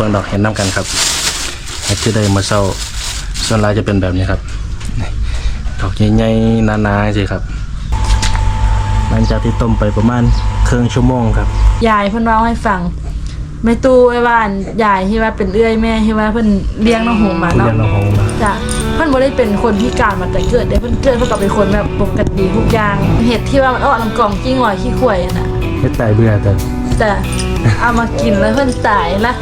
บิ่งดอกเห็นน้ำกันครับเห็ดที่ได้มาเศร้าส่วนหลายจะเป็นแบบนี้ครับนี่ดอกใหญ่ๆหนาๆสิครับหลังจากที่ต้มไปประมาณครึ่งชั่วโมงครับยายเพิ่นเล่าให้ฟังแม่ตู้ไอ้บ้านยายที่ว่าเป็นเอื้อยแม่ที่ว่าเพิ่นเลี้ยงน้องหงมาเนาะเลี้ยงน้องหงส์มาจ้ะเพิ่นบ่ได้เป็นคนพิการมาแต่เกิดเด้เพิ่นเกิดเพิ่นก็เป็นคนแบบปกติทุกอย่างเห็ดที่ว่ามันออกลำกล่องกิ้งหอยขี้ข่วยอะน่ะเฮ็ดตายเบื่อแต่แต่เอามากินแล้วเพิ่นตายละ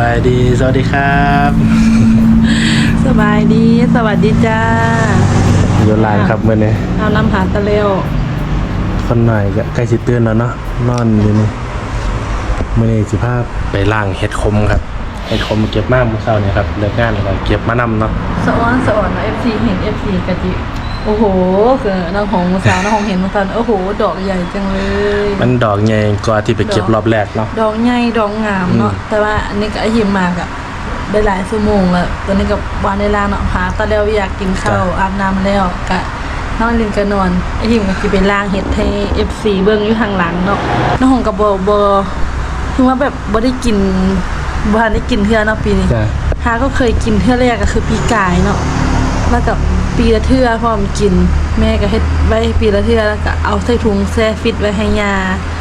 บายดี สวัสดีครับ สบายดี สวัสดีจ้าอยู่ลานครับมื้อนี้เอาลำหาตะเลวคนหน่อยก็ใกล้สิตื่นแล้วเนาะนอนอยู่นี่มื้อนี้สิพาไปล้างเห็ดคมครับเห็ดคมเก็บมาเมื่อเช้าเนี่ยครับเลิกงานแล้วก็เก็บมานำเนาะสะอ้อนสะอ่อนเนาะ FC เห็น FC กะจิ โอ้โหคือน้องหงสาวน้องหงเห็นมาตอนโอ้โห ดอกใหญ่จังเลย มันดอกใหญ่กว่าที่ไปเก็บรอบแรกเนาะดอกใหญ่ดอกงามเนาะอืมแต่ว่าอันนี้ก็ไอหิมมากอะได้หลายชั่วโมงแล้วตอนนี้กับวานในลาเนาะหาตาแล้วอยากกินข้าวอาบน้ำแล้วกะนอนลินก็นอนไอหิมก็สิไปล้างเห็ดให้ FC เบิ่งอยู่ทางหลังเนาะน้องหงกับบ่บ่คือว่าแบบบ่ได้กินบ่ทันได้กินเทื่อเนาะปีนี้จ้ะฮาก็เคยกินเทื่อแรกก็คือปีกายเนาะแล้วกับ ปีละเทื่อพร้อมกิน แม่ก็เฮ็ดไว้ปีละเทื่อแล้วก็เอาใส่ถุงแช่ฟิตไว้ให้ยา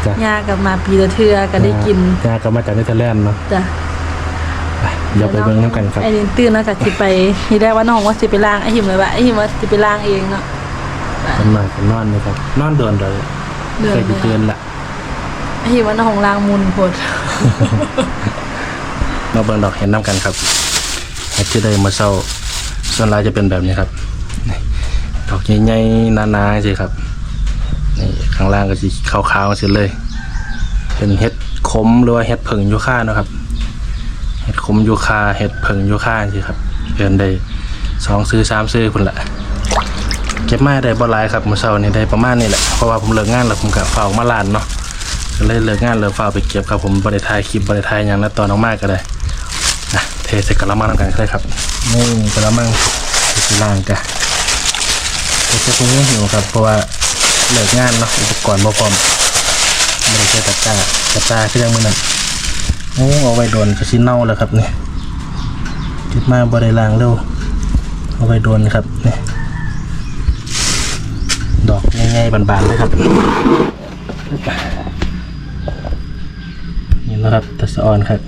จ้ะ ยาก็มาปีละเทื่อก็ได้กินจ้าก็มาจากเนเธอร์แลนด์เนาะจ้ะไปเดี๋ยวไปเบิ่งน้ำกันครับ ไอ้ลินตื่นแล้วก็สิไปที่ได้ว่าน้องว่าสิไปล้างไอ้หิมเลยว่าไอ้หิมว่าสิไปล้างเองเนาะคนหน่อยก็นอนนี่ครับ นอนเดินเลยเดินเคยไปเตือนละไอ้หิมว่าน้องล้างมุนโพดมาเบิ่งดอกเห็นน้ำกันครับเห็ดที่ได้มาเศร้าส่วนหลายจะเป็นแบบนี้ครับนี่ ดอกใหญ่ๆนาๆสิครับนี่ข้างล่างก็สีขาวๆเสร็จเลย เป็นเห็ดขมหรือว่าเห็ดเผิงยูคานะครับเห็ดขมยูคาเห็ดเผิงยูคาสิครับเกินได้สองซื้อสามซื้อคุณละเก็บมาได้บ่หลายครับมื่อเช้านี้ได้ประมาณนี้แหละเพราะว่าผมเลิกงานแล้วผมก็เฝ้ามาลานเนาะก็เลยเลิกงานเลยเฝ้าไปเก็บครับผมบริทายคลิปบริทายอย่างนั้นตอนออกมาก็ได้นะเทใส่กระมังน้ำกันก็ได้ครับนี่กระมังส่ล่างกัน เทใส่ถุงมือหิวครับ เพราะว่าเลิกงานเนาะอุปกรณ์บ่พร้อมบริใช้ตะกร้าตะกร้าคืองมือนั้นโอ้เอาไว้โดนก็สิเน่าแล้วครับเนี่ยคิดมาบริลางเร็วเอาไว้โดนครับเนี่ยดอกง่ายๆบานๆเลยครับนี่นะครับตะสะออนครับ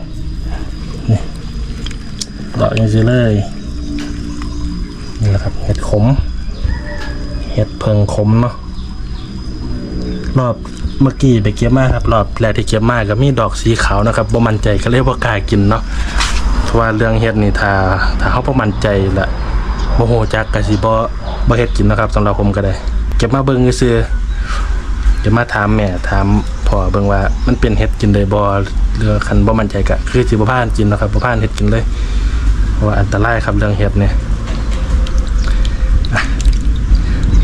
นี่ดอกยังสิเลยนี่แหละครับเห็ดขม เห็ดเพิงขมเนาะรอบเมื่อกี้ไปเก็บมาครับรอบแรกที่เก็บมาก็มีดอกสีขาวนะครับบ่มั่นใจก็เลยบ่ากล้ากินเนาะเพราะว่าเรื่องเฮ็ดนี่ถ้าถ้าเฮาบ่มั่นใจละบ่ฮู้จักก็สิบ่บ่เฮ็ดกินนะครับสำหรับผมก็ได้ เก็บมาเบิ่งซื่อๆจะมาถามแม่ถามพ่อเบิ่งว่ามันเป็นเฮ็ดกินได้บ่หรือคันบ่มั่นใจก็คือสิบ่พานกินนะครับบ่พานเฮ็ดกินเลยเพราะว่าอันตรายครับเรื่องเฮ็ดเนี่ย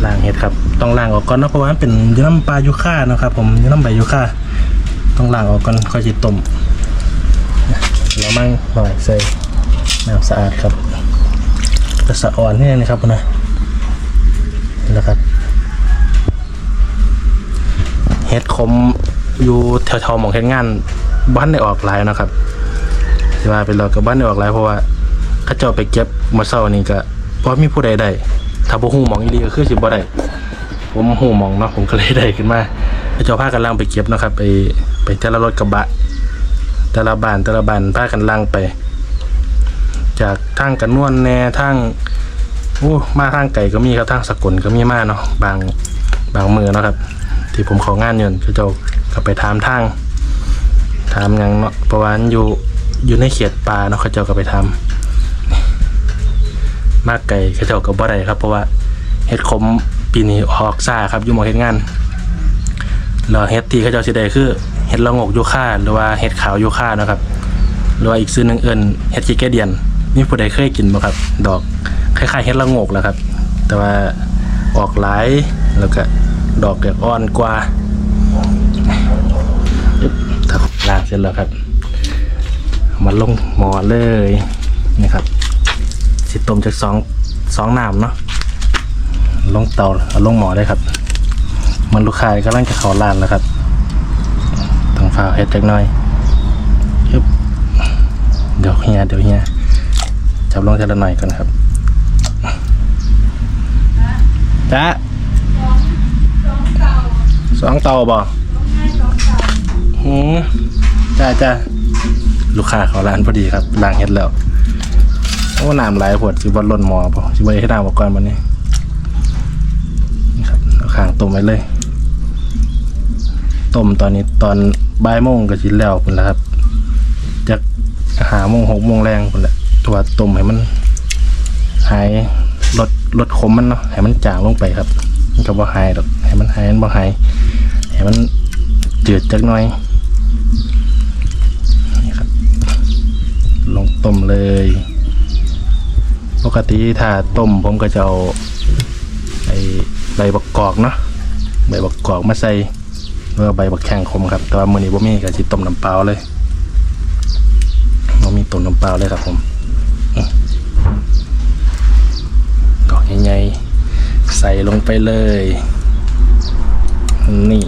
ล้างเห็ดครับ ต้องล้างออกก่อนนะเพราะว่ามันเป็นยน้ำปลายูค่านะครับ ผมยน้ำใบยูค่าต้องล้างออกก่อนค่อยจิตต้มเรามั่งหน่อยใส่น้ำสะอาดครับกระสะอ่อนนี่นะครับนะนี่แหละครับเห็ดขมอยู่แถวๆหมองเห็ดงานบ้านได้ออกหลายนะครับที่ว่าไปรอกับบ้านได้ออกหลายเพราะว่าข้าเจ้าไปเก็บมาเศร้านี่ก็เพราะมีผู้ใดได้ ถ้าบ่ฮู้หมองอีลีก็คือสิบ่ได้ผมฮู้หมองเนาะผมก็เลยได้ขึ้นมาเจ้าพากันล่างไปเก็บนะครับ ไปไปแต่ละรถกระบะ แต่ละบานแต่ละบานพากันล่างไป จากทางกันนวลแน่ทางโอ้มาทางไก่ก็มีครับทางสกุลก็มีมาเนาะบางบางมือเนาะครับ ที่ผมของานอยู่เขาเจ้าก็ไปถามทางถามยังเนาะเพระวันอยู่อยู่ในเขตป่าเนาะเขาเจ้าก็ไปถา มากไก่เขาเจ้ากับบ่ได้ครับ เพราะว่าเฮ็ดขมปีนี้ออกซ่าครับอยู่หมองเฮ็ดงานแล้วเฮ็ดที่เขาเจ้าสิได้คือเฮ็ดละงกยูคาหรือว่าเฮ็ดขาวยูคานะครับ หรือว่าอีกซื้อหนึงเอิ้นเฮ็ดขี้แกเดียนนี่ผู้ใดเคยกินบ่ครับ ดอกคล้ายๆเฮ็ดละงกแหละครับ แต่ว่าออกหลายแล้วก็ดอกจะอ่อนกว่าถ้าล้างเสร็จแล้วครับ มาลงหมอเลยนะครับ สิต้มจากสองสองน้ำเนาะลงเตาเอาลงหม้อได้ครับมามันลูกค้ากำลังจะเข้าร้านแล้วครับต้องฟ้าเฮ็ดจักหน่อยยึบเดี๋ยวเฮียเดี๋ยวเฮียจับลงทีละหน่อยก่อนครับจ้าสองเตาบ่หืมจ้าจ้าลูกค้าเขาร้านพอดีครับล้างเฮ็ดแล้ว โอ้น้ำไหลายปวดสิบอลล่นหมอป่ะสิบอลให้น้ำออกก่อนวันนี้นี่ครับเอาข้างต้มไว้เลยต้มตอนนี้ตอนบ่ายโมงก็ชินแล้วพุ่นล้วครับจะหาโมงหกโมงแรงพุ่นละตัวต้มให้มันหายลดลดขมมันเนาะให้มันจางลงไปครับมันก็บ่หายดอกให้มันหายมันบ่หายให้มันจืดจักหน่อยนี่ครับ ลงต้มเลย ปกติถ้าต้มผมก็จะเอาไอใบบักกอกเนาะใบบักกอกมาใส่เมื่อใบบักแข้งคมครับ แต่ว่ามื้อนี้บ่มีก็สิต้มน้ำเปล่าเลยบ่มีต้มน้ำเปล่าเลยครับผมอืมกอกใหญ่ๆใส่ลงไปเลย นี่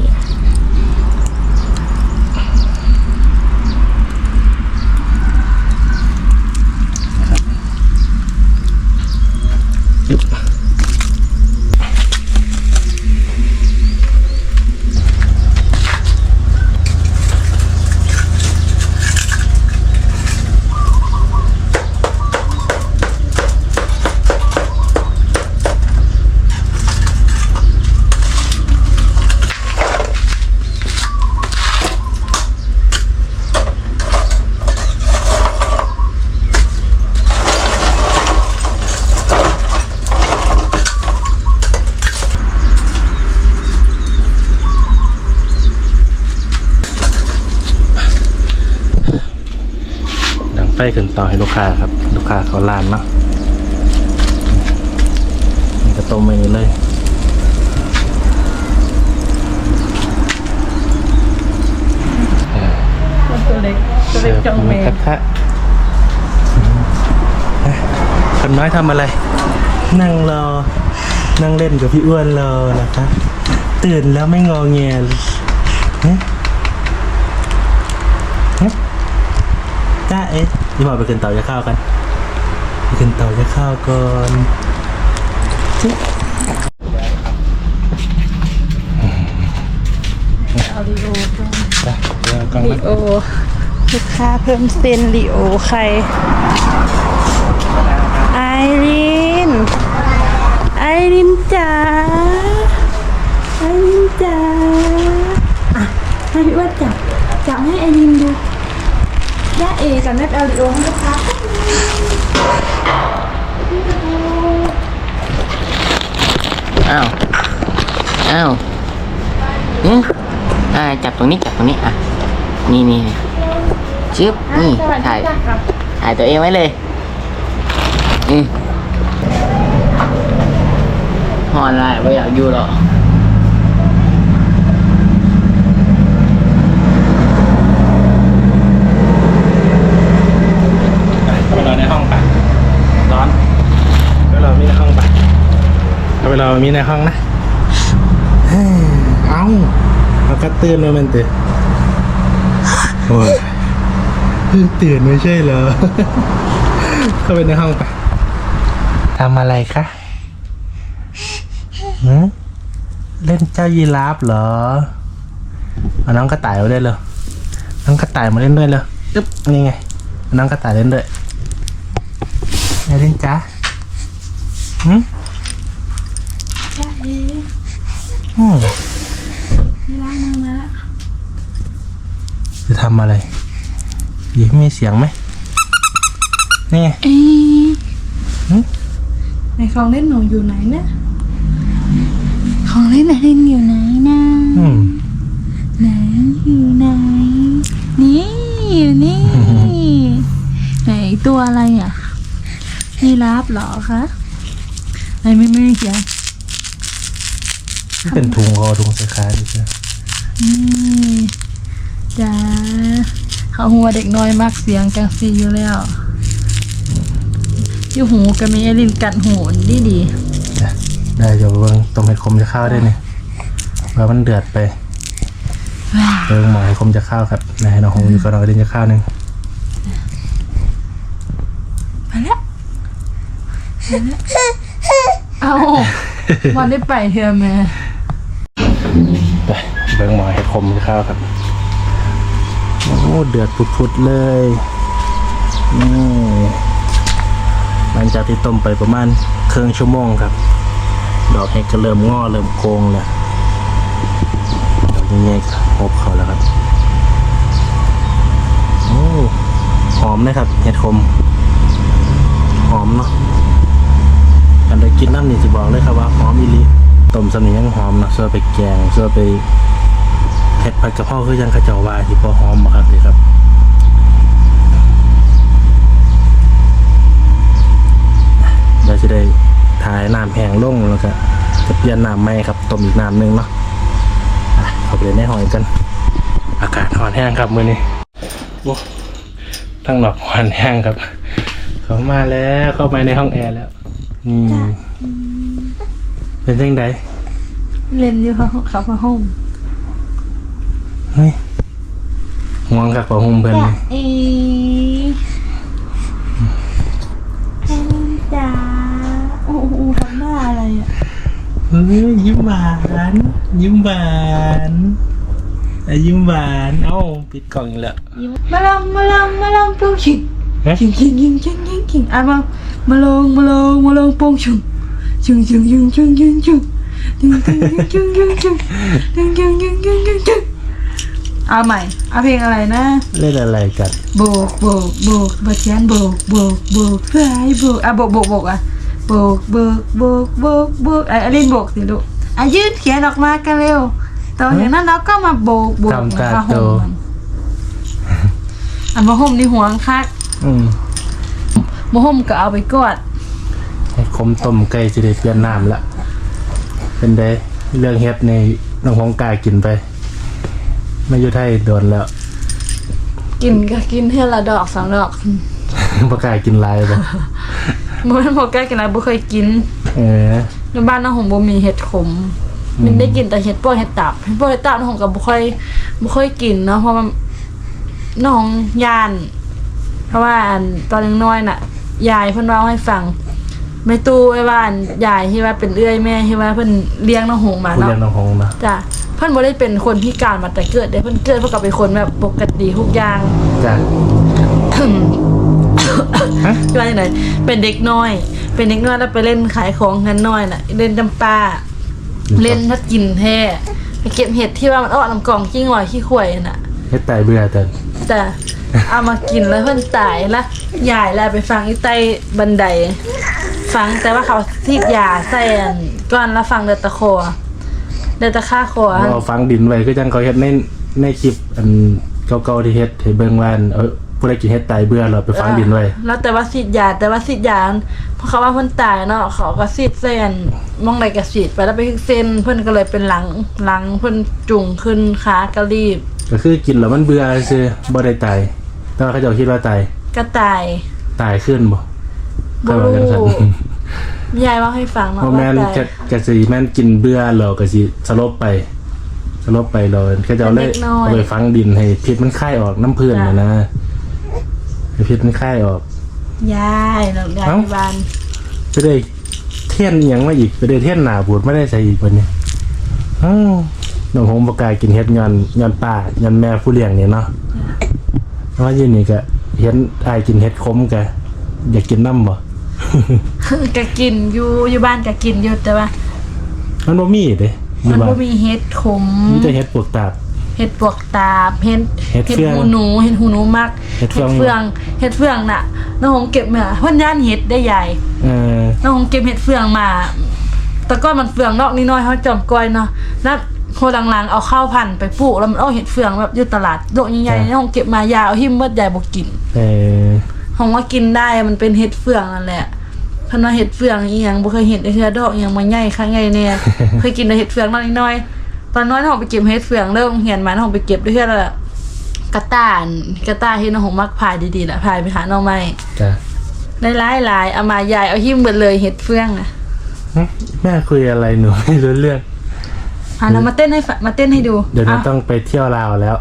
ฟขึ้นต่อให้ลูกค้าครับ ลูกค้าเขาลานเนาะมันก็ต้มไปนี่เลยตัวเล็กตัวเล็กจังเมกระทะคนน้อยทำอะไร นั่งรอ นั่งเล่นกับพี่อ้วนรอนะคะตื่นแล้วไม่งอแงเลยฮะฮะ จ้าเอ๊ะนี่บอกไปขึ้นเตาจะข้าวกันไปขึ้นเตาจะข้าวก่อนจิ๊บเอาลีโอก่อนจ้ะเดี๋ยวกล้องลีนะโอลูกค้าเพิ่มเส้นลีโอไข่ไอรินไอรินจ๋าไอรินจ๋าอะให้พี่ว่าจับจับให้ไอรินดูย่า เอกับแม่เอาลีโอให้ลูกค้าอ้าว อ้าวอืมอ่าจับตรงนี้จับตรงนี้อะ นี่นี่นี่ชึบนี่ถ่ายถ่ายตัวเองไว้เลย อืมหอนอะไรไม่อยากอยู่หรอก เอาไปรอในห้องไปร้อนเอาไปรอมีในห้องไปเอาไปรอ มีในห้องนะเฮ้ยเอาเอาก็ตื่นมามันตื่นโอ้ยเพิ่งตื่นไม่ใช่เหรอ เข้าไปในห้องไปทำอะไรคะหืมเล่นเจ้ายีราฟเหรอเอาน้องกระต่ายมาด้วยเลยน้องกระต่ายมาเล่นด้วยเลยอึ๊บนี่ไงเอาน้องกระต่ายเล่นด้วยอย่าเล่นจ้าหืม ย่าเอ อืมไม่ล้างมือมาละจะทำอะไรยีมีเสียงไหมนี่ไงเอ๊ะหึในของเล่นหนูอยู่ไหนนะ ของเล่นไอรินอยู่ไหนนะ อืมไหนอยู่ไหน นี่อยู่นี่ ไหนตัวอะไรอะยีราฟเหรอคะไหนไม่ไม่เขียน นี่เป็นถุงคอถุงใส่ขาดิจ้ะนี่จ้าเขาหัวเด็กน้อยมากเสียงจังซีอยู่แล้วอยู่หูก็มีไอรินกัดหูดีดีจ้ะได้เดี๋ยวเบิ่งต้มเห็ดขมจะเข้าวได้เนี่ยว่ามันเดือดไปเบิ่งหมอให้คมจะข้าวครับนายน้องคงอยู่กับเราเดินจะข้าวหนึงมาแล้วเอาวันได้ไปเธอแม่ คมข้าวครับ โอ้เดือดพุดๆเลยนี่หลังจากที่ต้มไปประมาณครึ่งชั่วโมงครับ ดอกเห็ดก็เริ่มงอเริ่มโค้งแล้วดอกใหญ่ๆก็หบเขาแล้วครับโอ้หอมนะครับเห็ดคม หอมเนาะอันใดกินน้ำนี่จะบอกเลยครับว่าหอมอีลีต้มสำนียังหอมนะเสื้อไปแกงเสื้อไป เห็ดผัดกะเพราคือยังกระเจ้าว่าที่พอหอมมาครับเลยครับเดี๋ยวจะได้ถ่ายน้ำแห้งลงแล้วก็จะเปลี่ยนน้ำใหม่ครับต้มอีกน้ำหนึงเนาะอะเข้าไปเล่นในหอยกัน อากาศร้อนแห้งครับมื้อนี้โอ้ทั้งหนอกร้อนแห้งครับ เขามาแล้วเข้ามาในห้องแอร์แล้วนี่เป็นยังไงเล่นอยู่เขาเขามาห้อง เฮ้ยห่วงคักกว่าหุ่มเพิ่นเลยอีจ้าโอ้โหทำหน้าอะไรอะเฮ้ยยิ้มหวานยิ้มหวานอะยิ้มหวานเอ้าปิดกล่องอีกแล้วมาลองมาลองมาลองโป่งชิงเอ๊ะชิงชิงชิงชิงชิงชิงอะมามาลองมาลองมาลองโป่งชิงชิงชิงชิงชิงชิงชิงชิงชิงชิงชิงชิงชิงชิงชิงชิงชิงชิง เอาใหม่ เอาเพลงอะไรนะ เล่นอะไรกันโบกโบกโบกบะเชียนโบกโบกโบกซ้ายโบกอะโบกโบกโบกอะโบกโบกโบกโบกโบกไอ้อลินโบกสิลูกอะยืดเขียนออกมากันเร็วตอนอย่างนั้นเราก็มาโบกโบกทำการมาโตห่มมันอะมาห่มในหัวคักอืมมาห่มก็เอาไปกอดให้คมต้มไก่สิได้เปลี่ยนน้ำละเป็นไดเรื่องเฮ็ดในน้องของกายกินไป ไม่อยู่ไทยโดนแล้ว กินก็กินเท่าละดอกสองดอกบ่กล้ายกินหลายบ่บ่แม่นบ่กล้ากินอะไรบ่เคยกินเออในบ้านน้องหงบ่มีเห็ดขม มันได้กินแต่เห็ดป้อยเห็ดตับเห็ดป้อยเห็ดตับน้องหงก็บ่ค่อยบ่ค่อยกินเนาะเพราะว่าน้องย่าน เพราะว่าอันตอนยังน้อยน่ะ ยายเพิ่นเล่าให้ฟัง แม่ตู้ไอ้ว่าอันยายที่ว่าเป็นเอื้อยแม่ที่ว่าเพิ่นเลี้ยงน้องหงมาผู้เนาะเรียนน้องของนะจ้ะเพิ่นบ่ได้เป็นคนพิการมาแต่เกิดเด้เพิ่นเกิดเพิ่นก็เป็นคนแบบปกติทุกอย่าง จ้ะ ฮะที่ว่าจังไดเป็นเด็กน้อย เป็นเด็กน้อยแล้วไปเล่นขายของเงินน้อยน่ะ เล่นจำปาเล่นถ้ากินแท้ไปเก็บเห็ดที่ว่ามันออกลำกล่องกิ้งลอยขี้ข่วยน่ะ เฮ็ดไตเบื่อแต่แต่เอามากินแล้วเพิ่นตายละยายแล้วไปฟังที่ใต้บันได ฟังแต่ว่าเขาซีดยาใส่อันก้อนแล้วฟังเดือดตะคอเดือดตะค่าคอเราฟังดินไว้ก็จังเขาเฮ็ดในในคลิปอันเก่าๆที่เฮ็ดให้เบิ่งว่าอันเออผู้ใดกินเฮ็ดไตเบื่อเราไปฟังดินไว้แล้วแต่ว่าซีดยาแต่ว่าซีดยาเพราะเขาว่าเพิ่นตายเนาะเขาก็ซีดเส้นมองใดก็ซีดไปแล้วไปถึงเส้นเพิ่นก็เลยเป็นหลังหลังเพิ่นจุ่งขึ้นขากระรีบ ก็คือกินแล้วมันเบื่อซื่อบ่ได้ตายแต่ว่าเขาเจ้าคิดว่าตายกระต่ายตายขึ้นบ่บ่ ก็ว่าจังซั่นรู้ยายว่าให้ฟังเนาะเพราะว่าแม่นตายจะจะสิแม่นกินเบื่อแล้วก็สิสลบไป สลบไปเราเขาเจ้าเลยเอาไปฟังดินให้พิษมันคายออกน้ำเพื่อนน่ะนะให้พิษมันคายออก ยายเนาะยายเอ้า ที่บ้านไปได้เทียนอิหยังมาอีกไปได้เทียนหนาบูดไม่ได้ใส่อีกวันนี้อ้าวน้องหงประกล้ายกินเฮ็ดยอนยอนป้ายอนแม่ผู้เลี้ยงนี่เนาะเพราะว่าอยืนนี่ก็เห็นอายกินเฮ็ดคมกะอยากกินน้ำบ่ ก็กินอยู่อยู่บ้านก็กินอยู่แต่ว่า มันบ่มีเด้อยู่มันบ้าบ่นมีเห็ดขมมีแต่เฮ็ดปวกตาบเห็ดปวกตาบเห็ดเห็ดเฟืองหูหนูเห็ดหูหนูมักเห็ดเฟือง เฟืองเห็ดเฟืองน่ะน้องหงเก็บมาเพิ่นย่านเห็ดได้ใหญ่ เออ น้องหงเก็บเห็ดเฟืองมา แต่ก้อนมันเฟืองนอกนิดหน้อยเขาจอมก้อยเนาะ แล้วโคหลังๆเอาข้าวพันธุ์ไปปลูกแล้วมันเอาเห็ดเฟืองแบบอยู่ตลาดโลกใหญ่ๆน้องหงเก็บมายาเอาหิมเบิดใหญ่บ่กินเออหงว่ากินได้มันเป็นเห็ดเฟืองนั่นแหละ เพันว่าเห็ดเฟืองอีหยังบ่เคยเห็นไอ้เทื่อดอกอีหยังมาใหญ่ครั้งใหญ่เนี่ยเคยกินแต่เห็ดเฟืองน้อยน้อยๆตอนน้อยน้องไปเก็บเห็ดเฟืองเริ่มเหียนมาน้องไปเก็บด้วยเทื่อละกระต่านกระต่ายที่น้องหงมักพายดีๆแหละพายไปหาหน่อไม้จ้ะได้หลายหลายๆเอามายายเอาหิ้มเบิดเลยเห็ดเฟืองน่ะหึแม่คุยอะไรหนูไม่รู้เรื่องอะเรามาเต้นให้ฟังมาเต้นให้ดูเดี๋ยวนี้อะ ต้องไปเที่ยวลาวแล้ว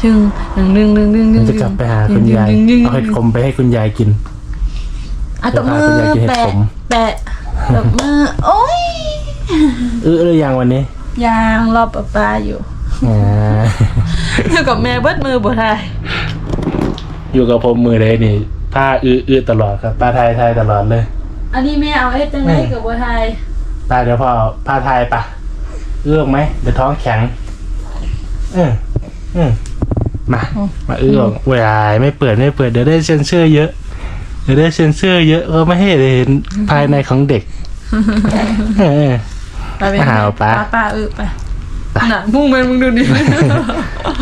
ชึงหนึ่งหนึ่งหนึ่งหนึ่งหนึ่งจะกลับไปหาคุณยายหนึ่งหนึ่งหนึ่งเอาเห็ดขมไปให้คุณยายกิน อะตบมือจะพาคุณยายกินเห็ดแปะขมแปะตบมือ โอ้ยเออหรือยังวันนี้ยางรอบปลาปลาอยู่อ่าอยู่กับแม่เบิดมือบ่ได้อยู่กับผมมือเลยนี่ผ้าอื้ออื้อตลอดครับป้าไทยไทยตลอดเลยอันนี้แม่เอาไอ้จังไรกับบ่ไทยป้าเดี๋ยวพ่อผ้าไทยปะเอื้อกไหมเดี๋ยวท้องแข็งเออเออมา มาเอื้อกเวลาไม่เปิดไม่เปิดเดี๋ยวได้เซ็นเซอร์เยอะ เดี๋ยวได้เซ็นเซอร์เยอะก็ไม่ให้เห็นภายในของเด็กเออ ไปเป็นมาหาป๊าป้าป้าเออไปน่ะมุ่งไปมึงดูดิ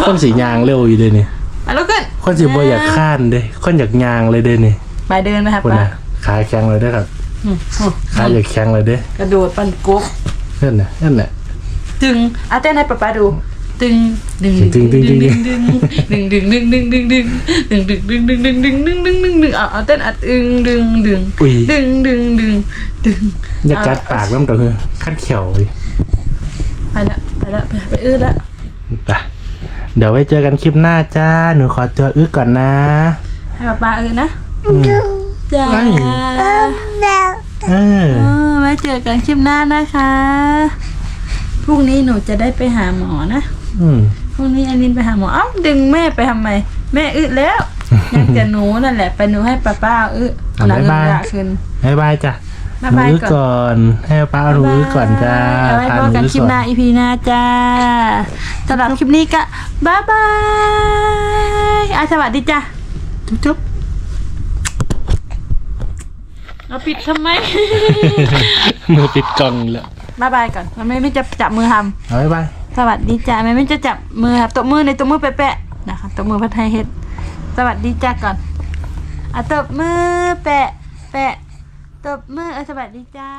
คนสียางเร็วอยู่เลยนี่ไปแล้วกันคนสีบอยากข้านเด้คนอยากยางเลยเด้นี่ไปเดินไปหาคนป้าน่ะขาแข็งเลยเด้อครับอืมอืมขาอยากแข็งเลยเด้กระโดดปั่นกบนั่นน่ะนั่นน่ะตึงอะเต้นให้ป้าป้าดู ตึงดึงตึงตึงตึงตึงดึงดึงดึงดึงดึงดึงดึงดึงดึงดึงดึงดึงดึงดึงดึงดึงดึงเอาเอาเต้นอัดดึงดึงดึงอุ้ยดึงดึงดึงดึงอยากกัดปากน้ำตัวคือขั้นเขียวเลยไปละไปละไปไปอื้อละไปเดี๋ยวไว้เจอกันคลิปหน้าจ้า หนูขอตัวอึกก่อนนะ ให้ป้าป้าอื้อนะจ้าเออไว้เจอกันคลิปหน้านะคะพรุ่งนี้หนูจะได้ไปหาหมอนะ พรุ่งนี้อันนินไปหาหมอเอ้าดึงแม่ไปทำไม แม่อึแล้วยังจะหนูนั่นแหละไปหนูให้ป้าป้าอึอะหลังบ๊ายเงินบาย ละคืน บายบายจ้ะบ๊ายหนูบายอึกก่อนก่อน ให้ป้าเอาหนูอึกก่อนจ้าเอาไว้พาพหบนูกันอึกคลิปก่อหน้านอีพีหน้าจ้าสำหรับคลิปนี้ก็บ๊ายบายอะสวัสดีจ้าจุ๊บจุ๊บเราปิดทำไม มือปิดกล่องแล้วบ๊ายบายก่อนมันไม่ไม่จะจับมือทำ เอาบายบาย สวัสดีจ้าแม่ไม่จะจับมือครับตบมือในตบมือแปะๆนะคะตบมือพัดไทยเฮ็ด สวัสดีจ้าก่อนอะตบมือแปะแปะตบมือเออสวัสดีจ้า